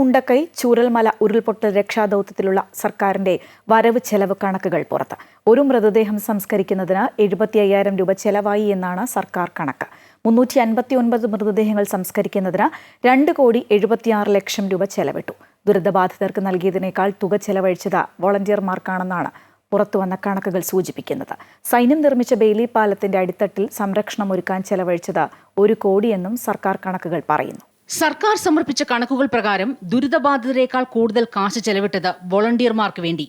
മുണ്ടക്കൈ ചൂരൽമല ഉരുൾപൊട്ടൽ രക്ഷാദൌത്യത്തിലുള്ള സർക്കാരിന്റെ വരവ് ചെലവ് കണക്കുകൾ പുറത്ത്. ഒരു മൃതദേഹം സംസ്കരിക്കുന്നതിന് എഴുപത്തി അയ്യായിരം രൂപ ചെലവായി എന്നാണ് സർക്കാർ കണക്ക്. മുന്നൂറ്റി അൻപത്തി ഒൻപത് മൃതദേഹങ്ങൾ സംസ്കരിക്കുന്നതിന് രണ്ട് കോടി എഴുപത്തിയാറ് ലക്ഷം രൂപ ചെലവിട്ടു. ദുരിതബാധിതർക്ക് നൽകിയതിനേക്കാൾ തുക ചെലവഴിച്ചത് വോളണ്ടിയർമാർക്കാണെന്നാണ് പുറത്തുവന്ന കണക്കുകൾ സൂചിപ്പിക്കുന്നത്. സൈന്യം നിർമ്മിച്ച ബെയിലി പാലത്തിന്റെ അടിത്തട്ടിൽ സംരക്ഷണം ഒരുക്കാൻ ചെലവഴിച്ചത് ഒരു കോടിയെന്നും സർക്കാർ കണക്കുകൾ പറയുന്നു. സർക്കാർ സമർപ്പിച്ച കണക്കുകൾ പ്രകാരം ദുരിതബാധിതരേക്കാൾ കൂടുതൽ കാശ് ചെലവിട്ടത് വോളണ്ടിയർമാർക്ക് വേണ്ടി.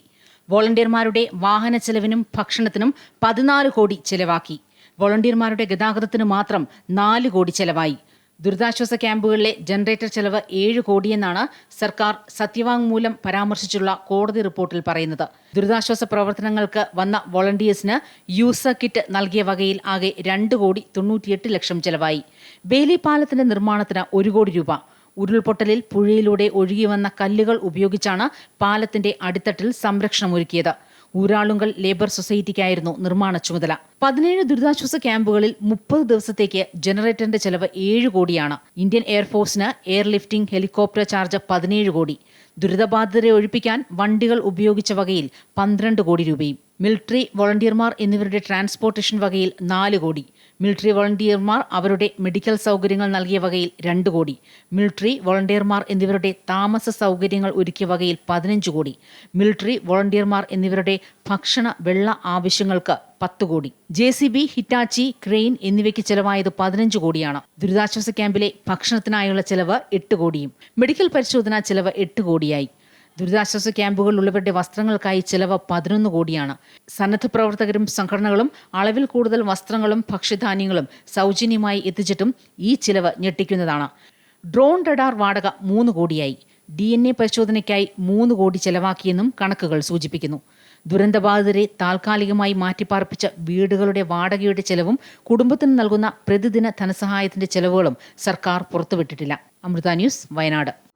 വോളണ്ടിയർമാരുടെ വാഹന ചെലവിനും ഭക്ഷണത്തിനും പതിനാല് കോടി ചെലവാക്കി. വോളണ്ടിയർമാരുടെ ഗതാഗതത്തിന് മാത്രം നാല് കോടി ചെലവായി. ദുരിതാശ്വാസ ക്യാമ്പുകളിലെ ജനറേറ്റർ ചെലവ് ഏഴ് കോടിയെന്നാണ് സർക്കാർ സത്യവാങ്മൂലം പരാമർശിച്ചുള്ള കോടതി റിപ്പോർട്ടിൽ പറയുന്നത്. ദുരിതാശ്വാസ പ്രവർത്തനങ്ങൾക്ക് വന്ന വോളണ്ടിയേഴ്സിന് യൂസർ കിറ്റ് നൽകിയ വകയിൽ ആകെ രണ്ട് കോടി തൊണ്ണൂറ്റിയെട്ട് ലക്ഷം ചെലവായി. ബേലി പാലത്തിന്റെ നിർമ്മാണത്തിന് ഒരു കോടി രൂപ. ഉരുൾപൊട്ടലിൽ പുഴയിലൂടെ ഒഴുകി വന്ന കല്ലുകൾ ഉപയോഗിച്ചാണ് പാലത്തിന്റെ അടിത്തട്ടിൽ സംരക്ഷണമൊരുക്കിയത്. ഊരാളുങ്കൽ ലേബർ സൊസൈറ്റിക്കായിരുന്നു നിർമ്മാണ ചുമതല. പതിനേഴ് ദുരിതാശ്വാസ ക്യാമ്പുകളിൽ മുപ്പത് ദിവസത്തേക്ക് ജനറേറ്ററിന്റെ ചെലവ് ഏഴ് കോടിയാണ്. ഇന്ത്യൻ എയർഫോഴ്സിന് എയർ ലിഫ്റ്റിംഗ് ഹെലികോപ്റ്റർ ചാർജ് പതിനേഴ് കോടി. ദുരിതബാധിതരെ ഒഴിപ്പിക്കാൻ വണ്ടികൾ ഉപയോഗിച്ച വകയിൽ പന്ത്രണ്ട് കോടി രൂപയും. മിലിറ്ററി വോളണ്ടിയർമാർ എന്നിവരുടെ ട്രാൻസ്പോർട്ടേഷൻ വകയിൽ നാല് കോടി. മിലിറ്ററി വോളണ്ടിയർമാർ അവരുടെ മെഡിക്കൽ സൗകര്യങ്ങൾ നൽകിയ വകയിൽ രണ്ട് കോടി. മിലിറ്ററി വോളണ്ടിയർമാർ എന്നിവരുടെ താമസ സൗകര്യങ്ങൾ ഒരുക്കിയ വകയിൽ പതിനഞ്ച് കോടി. മിലിറ്ററി വോളണ്ടിയർമാർ എന്നിവരുടെ ഭക്ഷണ വെള്ള ആവശ്യങ്ങൾക്ക് പത്ത് കോടി. J C B Hitachi crane എന്നിവയ്ക്ക് ചെലവായത് പതിനഞ്ച് കോടിയാണ്. ദുരിതാശ്വാസ ക്യാമ്പിലെ ഭക്ഷണത്തിനായുള്ള ചെലവ് എട്ട് കോടിയും. മെഡിക്കൽ പരിശോധനാ ചെലവ് എട്ട് കോടിയായി. ദുരിതാശ്വാസ ക്യാമ്പുകളിലുള്ളവരുടെ വസ്ത്രങ്ങൾക്കായി ചെലവ് പതിനൊന്ന് കോടിയാണ്. സന്നദ്ധ പ്രവർത്തകരും സംഘടനകളും അളവിൽ കൂടുതൽ വസ്ത്രങ്ങളും ഭക്ഷ്യധാന്യങ്ങളും സൗജന്യമായി എത്തിച്ചിട്ടും ഈ ചിലവ് ഞെട്ടിക്കുന്നതാണ്. ഡ്രോൺ റഡാർ വാടക മൂന്ന് കോടിയായി. ഡി എൻ എ പരിശോധനയ്ക്കായി മൂന്ന് കോടി ചെലവാക്കിയെന്നും കണക്കുകൾ സൂചിപ്പിക്കുന്നു. ദുരന്തബാധിതരെ താൽക്കാലികമായി മാറ്റിപ്പാർപ്പിച്ച വീടുകളുടെ വാടകയുടെ ചെലവും കുടുംബത്തിന് നൽകുന്ന പ്രതിദിന ധനസഹായത്തിന്റെ ചെലവുകളും സർക്കാർ പുറത്തുവിട്ടിട്ടില്ല. അമൃത ന്യൂസ് വയനാട്.